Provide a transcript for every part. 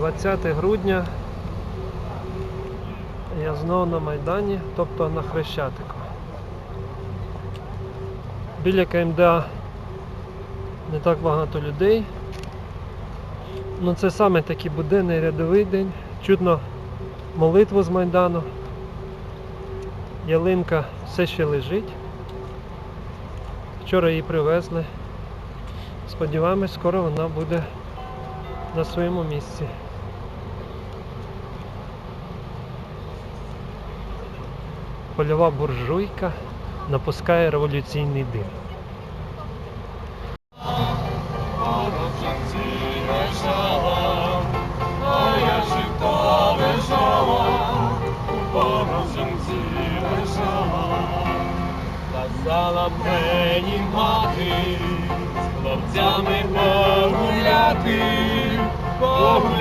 20 грудня. Я знову на Майдані, тобто на Хрещатику. Біля КМДА не так багато людей. Ну це саме такий буденний рядовий день. Чутно молитву з Майдану. Ялинка все ще лежить. Вчора її привезли. Сподіваємось, скоро вона буде на своєму місці. Польова буржуйка напускає революційний дим. Казала мені мати, з хлопцями погуляти, погулять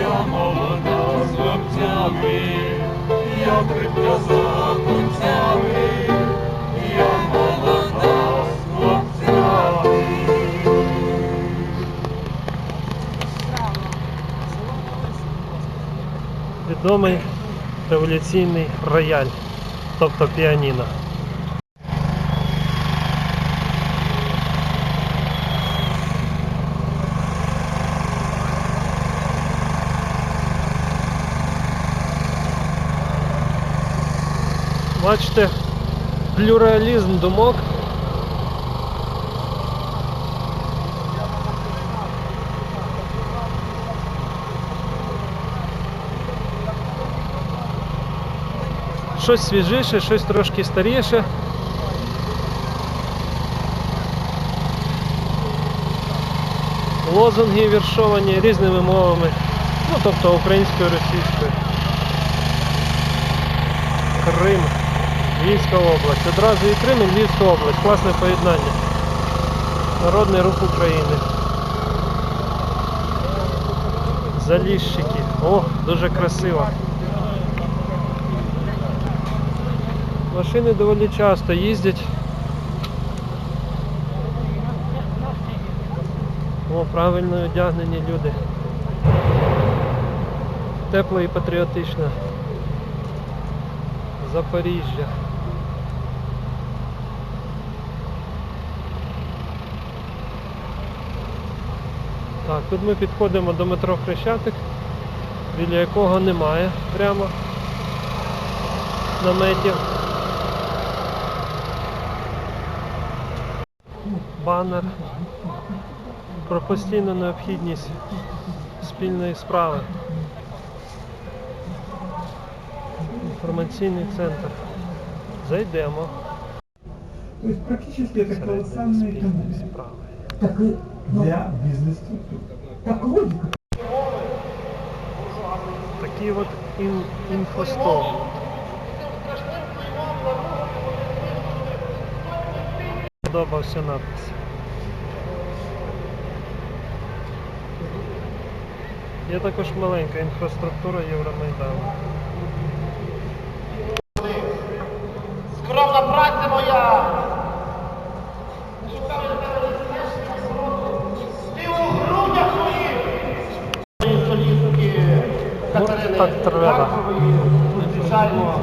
я молода з хлопцями, я крипка за Відомий революційний рояль, тобто піаніно. Бачите, плюралізм думок. Щось свіжіше, щось трошки старіше. Лозунги віршовані різними мовами, ну тобто українською, російською. Крим, Львівська область. Одразу і Крим, і Львівська область. Класне поєднання. Народний рух України. Заліщики. О, дуже красиво. Машини доволі часто їздять. О, правильно одягнені люди. Тепло і патріотично. Запоріжжя. Так, тут ми підходимо до метро Хрещатик, біля якого немає прямо наметів. Банер про постійну необхідність спільної справи. Інформаційний центр. Зайдемо. То есть практически это экономия. справи. Так и для бизнес-структур. Так логика. Такий от ін, інфостол. Подобався надпис. Є також маленька інфраструктура Євромайдану. Скромна праця моя! Ти у грудях Катерини так треба. Тут зустрічаємо.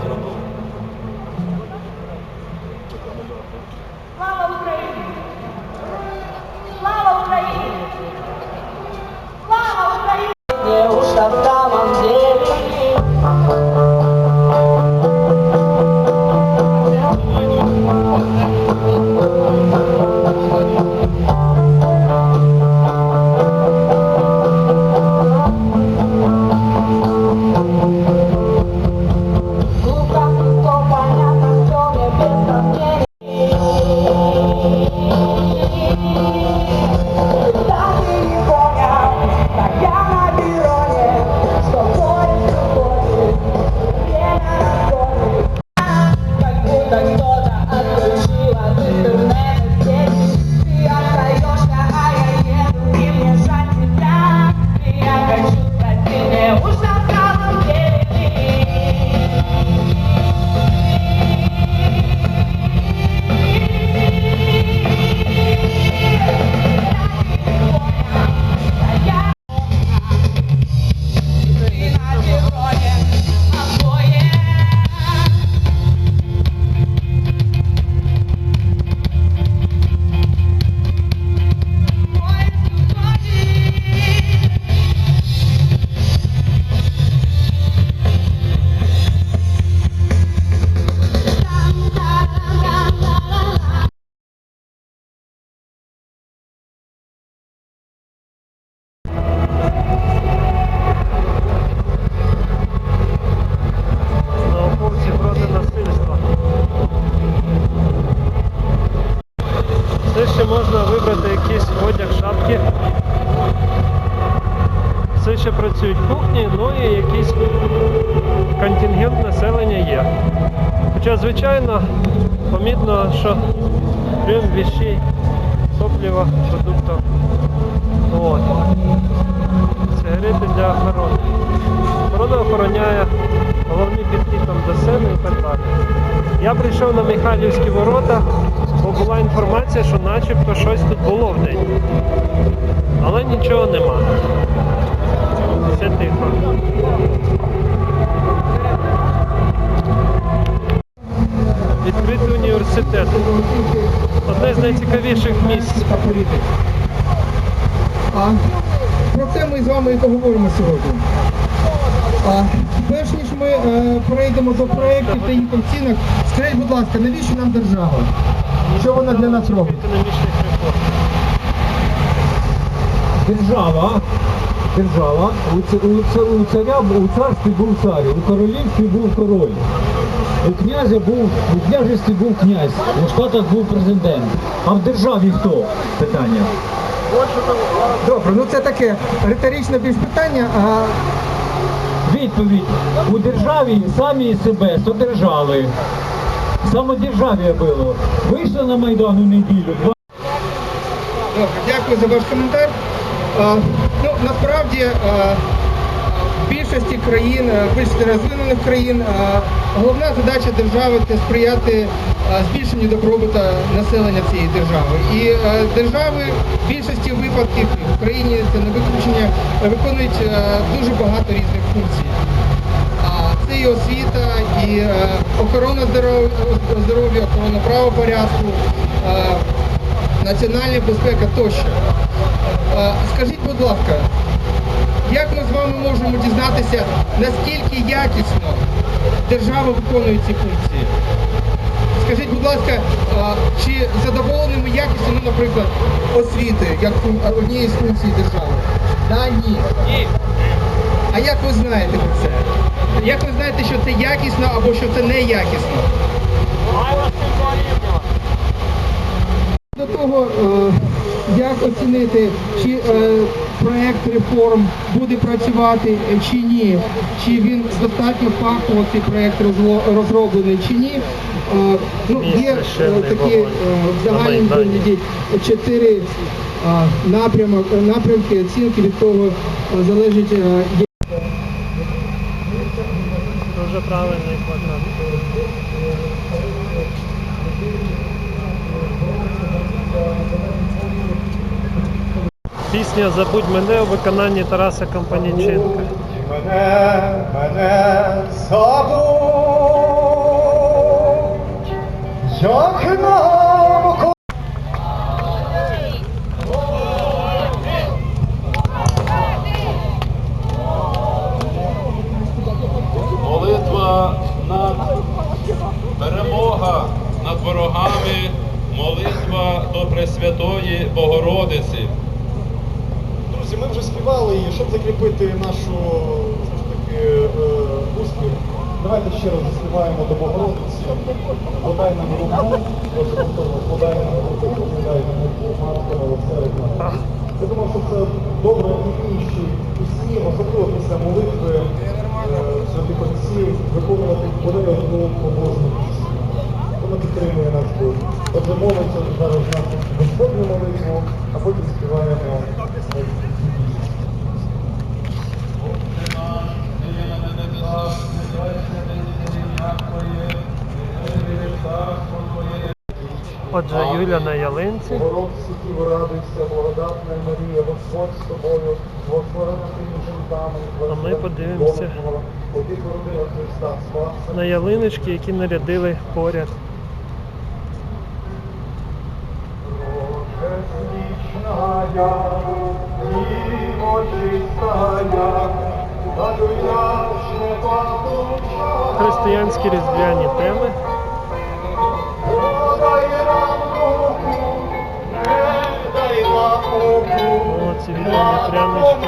Я прийшов на Михайлівські ворота, бо була інформація, що начебто щось тут було в день. Але нічого нема. Все тихо. Відкритий університет. Одне з найцікавіших місць. А про це ми з вами і поговоримо сьогодні. А, перш ніж ми е, перейдемо до проєктів та їх оцінок, скажіть, будь ласка, навіщо нам держава? Що вона для нас робить? Економічних реформ. Держава, держава, у, ц- у, ц- у царя бу- у царстві був цар, у королівстві був король. У князя був, у княжестві був князь, у штатах був президент. А в державі хто? Питання. Добре, ну це таке риторичне більш питання. А Відповідь. У державі самі себе содержали. Самодержав'я було. Вийшли на Майдан у неділю. Дякую за ваш коментар. Ну, насправді в більшості країн, більшості розвинених країн, головна задача держави це сприяти збільшенню добробуту населення цієї держави. І держави в більшості випадків в Україні це не виключення, виконують дуже багато різних функцій. І освіта, і е, охорона здоров'я, охорона правопорядку, е, національна безпека тощо. Е, скажіть, будь ласка, як ми з вами можемо дізнатися, наскільки якісно держава виконує ці функції? Скажіть, будь ласка, чи задоволені ми якістю, ну, наприклад, освіти, як однієї з функцій держави? Да, ні. А як ви знаєте про це? Як ви знаєте, що це якісно або що це не якісно? До того, е, як оцінити, чи е, проект реформ буде працювати е, чи ні, чи він достатньо фахово цей розло- розроблений чи ні. Ну, є такі загальному чотири напрямки оцінки від того залежить, е, Дуже правильний квадрат. Пісня Забудь мене у виконанні Тараса Компаніченка. Мене, мене забудь, як нам щоб нашу таки е, успіх, давайте ще раз заспіваємо до Богородиці. Подай нам руку, подай нам руку, помиляй нам руку, матка милосердна. Я думаю, що це добре і інші пісні, особливо після молитви е, святих отців, виконувати бодай одну побожну пісню. Вона підтримує нас Бог. Отже, молиться зараз нашу Господню молитву, а потім співаємо. Отже, Юля на ялинці. Город сітів радуйся, благодатна Марія, Господь з тобою, благословена ти жінками, А ми подивимося. На ялиночки, які нарядили поряд. Християнські різдвяні теми. Руку, Боже милосердна.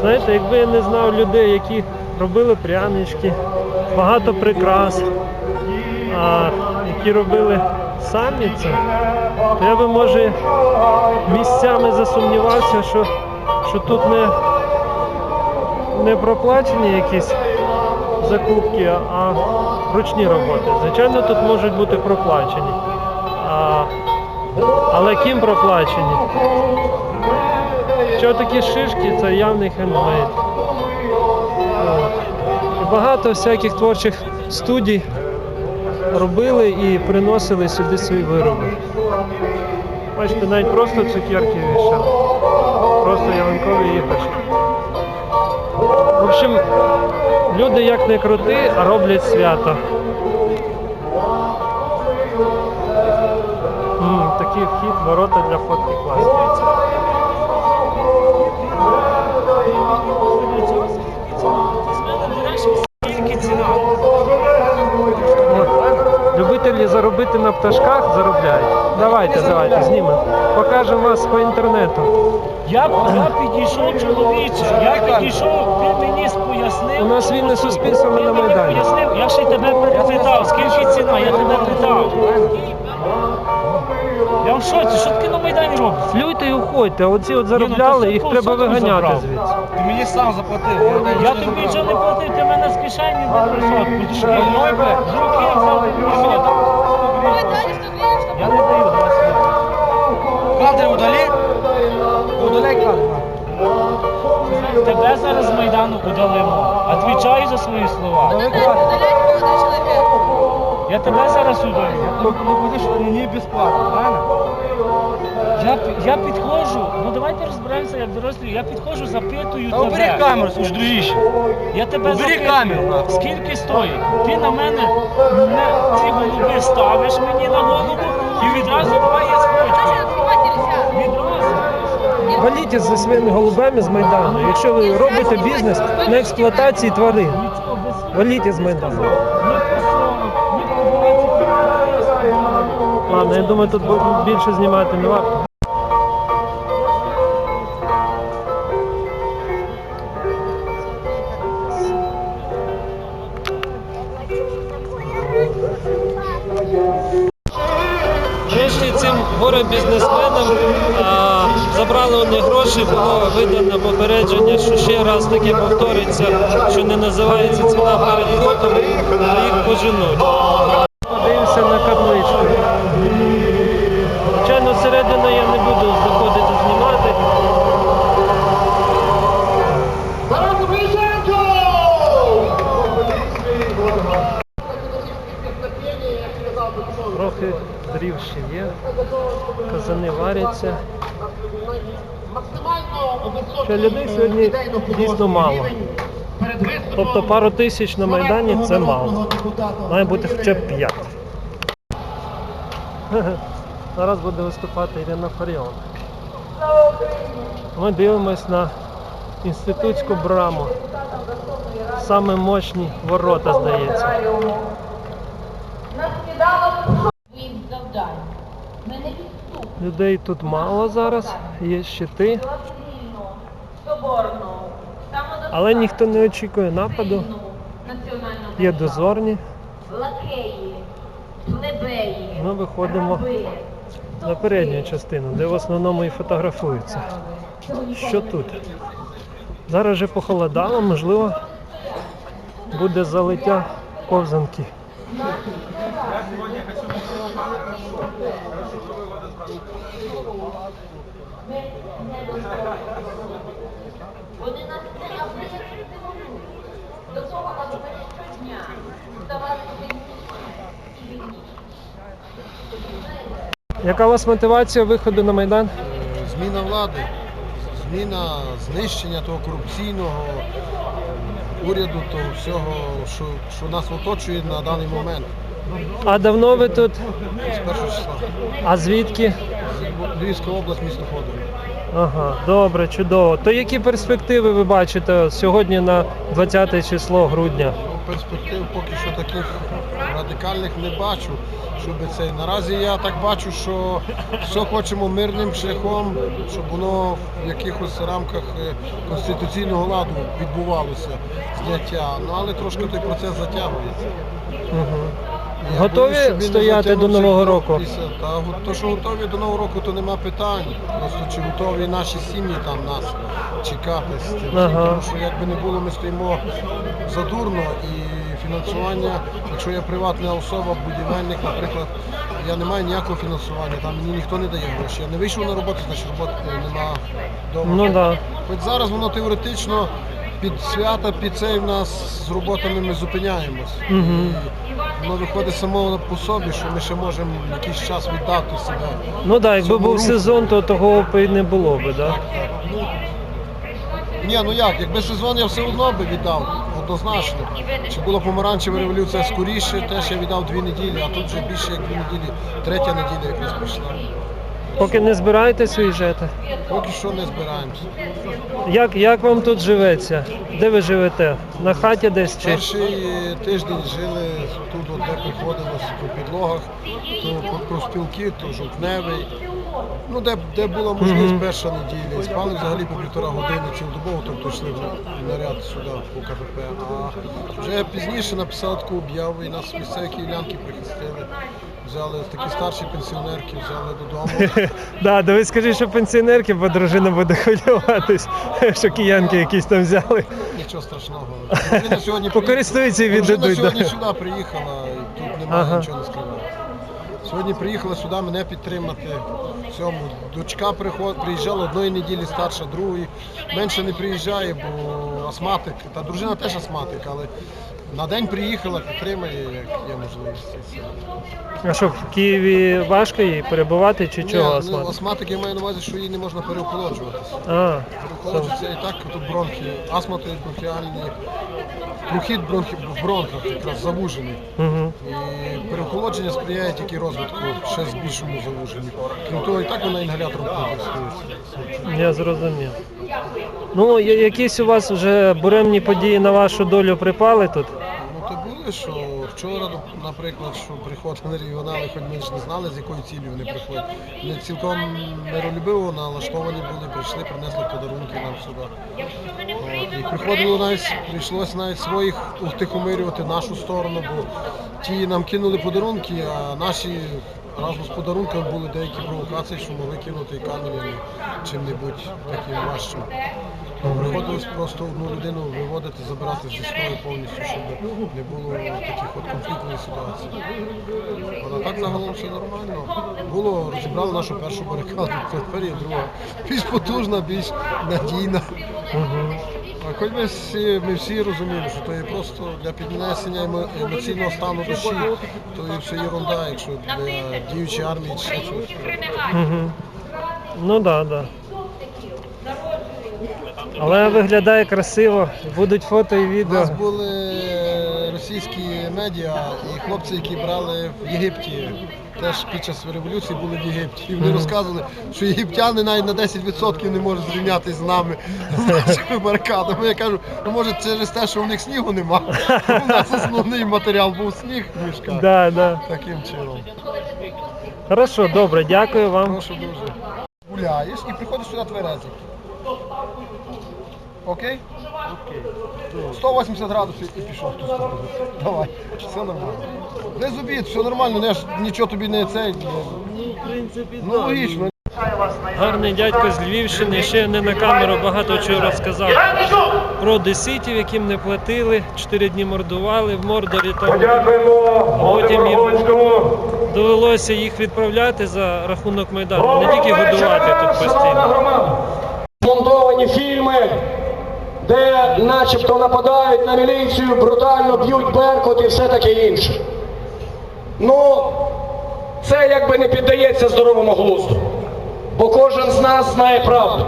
Знаєте, якби я не знав людей, які робили прянички, багато прикрас, а, які робили самі це, то я би може місцями засумнівався, що, що тут не, не проплачені якісь закупки, а ручні роботи. Звичайно, тут можуть бути проплачені. А, але ким проплачені? Що такі шишки, це явний хендмейд. Багато всяких творчих студій робили і приносили сюди свої вироби. Бачите, навіть просто цукерки вішали. Просто ялинкові іграшки. В общем, люди як не крути, роблять свято. Такий вхід, ворота для фотки класні. Любителі заробити на пташках заробляють. Давайте, давайте, знімемо. Покажемо вас по інтернету. Я, я підійшов чоловіче, я підійшов, ти мені пояснив. У нас вільне суспільство, ми на Майдані. пояснив, я ще й тебе перепитав, скільки ціна, я тебе питав. Я в шоці, що таке на Майдані робиш? Флюйте і уходьте, а оці от Ні, заробляли, ну, їх треба виганяти забрав. звідси. Ти мені сам заплатив. Я тобі нічого не платив, ти мене з кишені вибрав сотку. З руки, з руки взяв тобі сотку. Я не даю, давай сюди. Кадри удалі? Удаляй кадри. Тебе зараз з Майдану удалимо. Отвічаю за свої слова. Я тебе зараз удалю. Ну будеш мені безплатно, правильно? Я, я підходжу, ну давайте розберемося як дорослі. Я підходжу, запитую Та тебе. камеру, слушай, дружище. Я тебе Убери запитую, камеру, нахуй. скільки стоїть? Ти на мене не, ці голуби ставиш мені на голову і відразу давай я сфоткаю. Відразу. Валіть зі своїми голубами з Майдану. Якщо ви робите бізнес на експлуатації тварин, Нічого без валіть з Майдану. Ладно, я думаю, тут більше знімати не варто. Врешті цим горе-бізнесменам а, забрали у них гроші, було видано попередження, що ще раз таке повториться, що не називається ціна перед входом, то їх поженуть. Казани варяться. Що людей сьогодні дійсно мало. Тобто пару тисяч на Майдані це мало. Має бути хоча б п'ять. Зараз буде виступати Ірина Фаріон. Ми дивимось на інститутську браму. Саме мощні ворота, здається. Своїм завданням. Ми не Людей тут мало зараз, є щити, але ніхто не очікує нападу. Є дозорні. Ми виходимо на передню частину, де в основному і фотографуються. Що тут? Зараз вже похолодало, можливо, буде залиття ковзанки. Вони нас не аби. До того, аби ми щодня ставали і вільнішими. Яка у вас мотивація виходу на Майдан? Зміна влади, зміна знищення того корупційного уряду, того всього, що, що нас оточує на даний момент. А давно ви тут? З першого числа. А звідки? Львівська область, місто Ходорів. Ага, добре, чудово. То які перспективи ви бачите сьогодні на 20 число грудня? Перспектив поки що таких радикальних не бачу. Щоб це наразі я так бачу, що все хочемо мирним шляхом, щоб воно в якихось рамках е, конституційного ладу відбувалося зняття. Ну але трошки той процес затягується. Угу. Готові стояти до Нового року? Та то, що готові до Нового року, то нема питань. Просто чи готові наші сім'ї там нас чекати з тим. Ага. Тому що якби не було, ми стоїмо задурно і фінансування, якщо я приватна особа, будівельник, наприклад, я не маю ніякого фінансування, там мені ніхто не дає гроші. Я не вийшов на роботу, значить роботи нема вдома. Ну да. Хоч зараз воно теоретично під свята, під цей в нас з роботами ми зупиняємось. Мгм. Воно виходить само по собі, що ми ще можемо якийсь час віддати себе. Ну так, якби Цьому був руху. сезон, то того б і не було би, да? Ну, ні, ну як, якби сезон я все одно би віддав, однозначно. Чи була помаранчева революція скоріше, теж я віддав дві неділі, а тут вже більше як дві неділі, третя неділя якраз прийшла. Поки не збираєтесь виїжджати. Поки що не збираємося. Як, як вам тут живеться? Де ви живете? На хаті десь чи? Перший тиждень жили тут, де приходилось по підлогах, то по профспілки, то жовтневий. Ну, де, де була можливість Мгм. перша неділя. Спали взагалі по півтора години цілодобово, тобто йшли в наряд сюди по КПП. А вже пізніше написали таку об'яву і нас місцеві київлянки прихистили. Взяли такі старші пенсіонерки, взяли додому. Да, ви скажіть, що пенсіонерки, бо дружина буде хвилюватись, що киянки якісь там взяли. Нічого страшного. Дружина сьогодні Покористуються і Дружина сьогодні да. сюди приїхала, і тут немає Ага. нічого не скривати. Сьогодні приїхала сюди мене підтримати. В цьому дочка приход, приїжджала одної неділі старша, другої. Менше не приїжджає, бо астматик. Та дружина теж астматик, але на день приїхала, підтримає, як є можливість. А що, в Києві важко їй перебувати чи чого? Ні, ну, Асмат? астматик я маю на увазі, що їй не можна переохолоджуватися. А, Переохолоджується і так тут бронхи, астма то є бронхіальні, прохід бронхи, в бронхах якраз завужений. угу. І переохолодження сприяє тільки розвитку ще з більшому завуженню. Крім того, і так вона інгалятором користується. Я зрозумів. Ну, я- якісь у вас вже буремні події на вашу долю припали тут? Ну що вчора, наприклад, що приходили регіонали, хоч ми ж не знали, з якою цілею вони приходять. Вони цілком миролюбиво налаштовані були, прийшли, принесли подарунки нам сюди. От, І приходило навіть, прийшлося навіть своїх утихомирювати нашу сторону, бо ті нам кинули подарунки, а наші разом з подарунками були деякі провокації, що могли кинути камінь чим-небудь таким важчим. Приходилось просто одну людину виводити, забирати зі строю повністю, щоб не було таких от конфліктних ситуацій. Але так загалом все нормально. Було, розібрали нашу першу барикаду, тепер є друга. Більш потужна, більш надійна. Хоч ми всі, ми всі розуміємо, що то є просто для піднесення емо- емоційного стану душі, то є все ерунда, якщо для діючої армії чи ще щось. Угу. Ну так, да, так. Да. Але виглядає красиво, будуть фото і У відео. нас були російські медіа і хлопці, які брали в Єгипті. Теж під час революції були в Єгипті. І вони розказували, що єгиптяни навіть на 10% не можуть зрівнятися з нами, з нашими барикадами. Я кажу, ну може через те, що у них снігу нема. У нас основний матеріал був сніг в мішках. Да, да. Таким чином. Хорошо, добре, дякую вам. Прошу дуже. Гуляєш і приходиш сюди тверезий. Окей? Окей. 180 градусів і пішов в ту сторону. Давай, все нормально. Без обід, все нормально, не ж нічого тобі не цей. Ну логічно. Гарний дядько з Львівщини, ще не на камеру багато чого розказав про одеситів, яким не платили, чотири дні мордували в Мордорі. Там потім їм довелося їх відправляти за рахунок Майдану, не тільки годувати тут постійно. Монтовані фільми, де начебто нападають на міліцію, брутально б'ють беркут і все таке інше. Ну, це якби не піддається здоровому глузду, бо кожен з нас знає правду.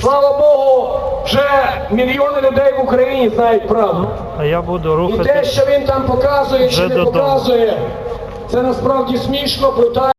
Слава Богу, вже мільйони людей в Україні знають правду. А я буду І те, що він там показує чи не додому. показує, це насправді смішно, брутально.